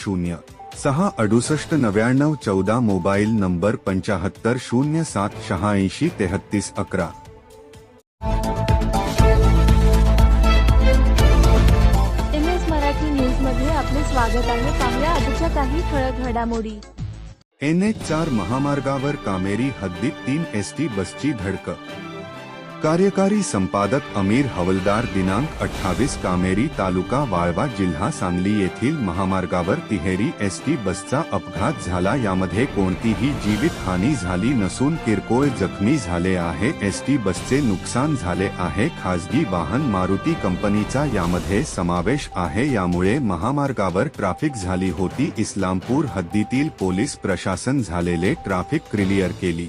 शून्य. सहा अडुसष्ट नव्याण्णव चौदा मोबाईल नंबर पंचाहत्तर शून्य सात शहाऐंशी तेहत्तीस अकरा. एम एस मराठी न्यूजमध्ये आपले स्वागत आहे. पाहूया आजच्या काही ठळक घडामोडी. एन एच चार महामार्गावर कामेरी हद्दीत तीन एस टी बसची धडक. कार्यकारी संपादक अमीर हवलदार दिनांक अठ्ठावीस कामेरी तालुका वाळवा जिल्हा सांगली येथील महामार्गावर तिहेरी एस टी बसचा अपघात झाला. यामध्ये कोणतीही जीवित हानी झाली नसून किरकोळ जखमी झाले आहे. एस टी बसचे नुकसान झाले आहे. खासगी वाहन मारुती कंपनीचा यामध्ये समावेश आहे. यामुळे महामार्गावर ट्रॅफिक झाली होती. इस्लामपूर हद्दीतील पोलीस प्रशासन झालेले ट्रॅफिक क्लिअर केली.